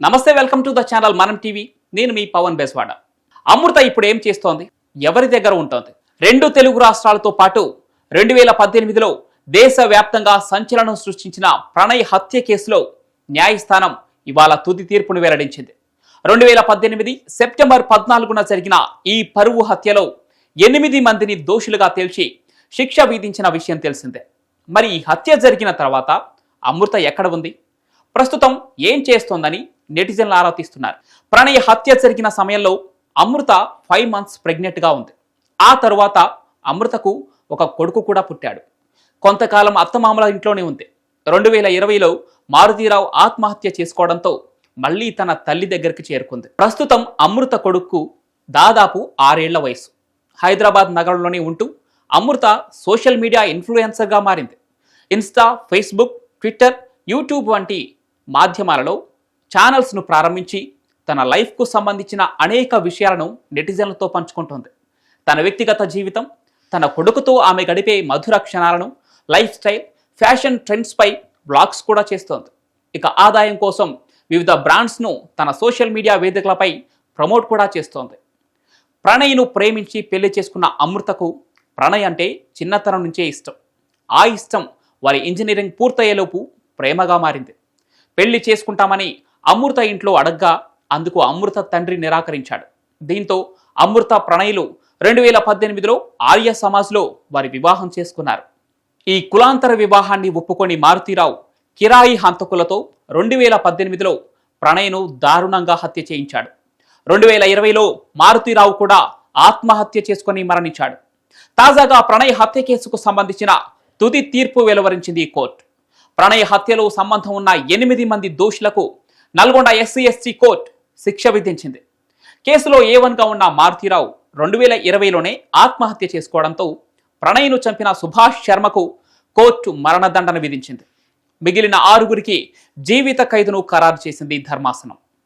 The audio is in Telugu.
నమస్తే welcome to the channel Manam TV. నేను మీ పవన్ బెస్వాడ. అమృత ఇప్పుడు ఏం చేస్తోంది? ఎవరి దగ్గర ఉంటోంది? రెండు తెలుగు రాష్ట్రాలతో పాటు రెండు వేల పద్దెనిమిదిలో దేశవ్యాప్తంగా సంచలనం సృష్టించిన ప్రణయ్ హత్య కేసులో న్యాయస్థానం ఇవాళ తుది తీర్పును వెల్లడించింది. రెండు వేల పద్దెనిమిది సెప్టెంబర్ పద్నాలుగున జరిగిన ఈ పరువు హత్యలో ఎనిమిది మందిని దోషులుగా తేల్చి శిక్ష విధించిన విషయం తెలిసిందే. మరి ఈ హత్య జరిగిన తర్వాత అమృత ఎక్కడ ఉంది? ప్రస్తుతం ఏం చేస్తోందని నెటిజన్లు ఆరా తీస్తున్నారు ప్రణయ్ హత్య జరిగిన సమయంలో అమృత ఫైవ్ మంత్స్ ప్రెగ్నెంట్గా ఉంది. ఆ తరువాత అమృతకు ఒక కొడుకు కూడా పుట్టాడు. కొంతకాలం అత్తమామల ఇంట్లోనే ఉంది. రెండు వేల ఇరవైలో మారుతీరావు ఆత్మహత్య చేసుకోవడంతో మళ్ళీ తన తల్లి దగ్గరికి చేరుకుంది. ప్రస్తుతం అమృత కొడుకు దాదాపు ఆరేళ్ళ వయసు హైదరాబాద్ నగరంలోనే ఉంటూ అమృత సోషల్ మీడియా ఇన్ఫ్లుయెన్సర్గా మారింది. ఇన్స్టా ఫేస్బుక్ ట్విట్టర్ యూట్యూబ్ వంటి మాధ్యమాలలో ఛానల్స్ను ప్రారంభించి తన లైఫ్కు సంబంధించిన అనేక విషయాలను నెటిజన్లతో పంచుకుంటోంది. తన వ్యక్తిగత జీవితం తన కొడుకుతో ఆమె గడిపే మధుర క్షణాలను లైఫ్ స్టైల్ ఫ్యాషన్ ట్రెండ్స్పై బ్లాగ్స్ కూడా చేస్తోంది. ఇక ఆదాయం కోసం వివిధ బ్రాండ్స్ను తన సోషల్ మీడియా వేదికలపై ప్రమోట్ కూడా చేస్తోంది. ప్రణయ్ను ప్రేమించి పెళ్ళి చేసుకున్న అమృతకు ప్రణయ్ అంటే చిన్నతనం నుంచే ఇష్టం. ఆ ఇష్టం వారి ఇంజనీరింగ్ పూర్తయ్యేలోపు ప్రేమగా మారింది. పెళ్ళి చేసుకుంటామని అమృత ఇంట్లో అడగ్గా అందుకు అమృత తండ్రి నిరాకరించాడు. దీంతో అమృత ప్రణయులు రెండు వేల పద్దెనిమిదిలో ఆర్య సమాజ్లో వారి వివాహం చేసుకున్నారు. ఈ కులాంతర వివాహాన్ని ఒప్పుకొని మారుతీరావు కిరాయి హంతకులతో రెండు వేల పద్దెనిమిదిలో ప్రణయ్ను దారుణంగా హత్య చేయించాడు. రెండు వేల ఇరవైలో మారుతీరావు కూడా ఆత్మహత్య చేసుకుని మరణించాడు. తాజాగా ప్రణయ్ హత్య కేసుకు సంబంధించిన తుది తీర్పు వెలువరించింది ఈ కోర్టు. ప్రణయ్ హత్యలో సంబంధం ఉన్న ఎనిమిది మంది దోషులకు నల్గొండ ఎస్సీ ఎస్టీ కోర్టు శిక్ష విధించింది. కేసులో ఏవన్గా ఉన్న మారుతీరావు రెండు వేల ఇరవైలోనే ఆత్మహత్య చేసుకోవడంతో ప్రణయ్ను చంపిన సుభాష్ శర్మకు కోర్టు మరణదండన విధించింది. మిగిలిన ఆరుగురికి జీవిత ఖైదును ఖరారు చేసింది ధర్మాసనం.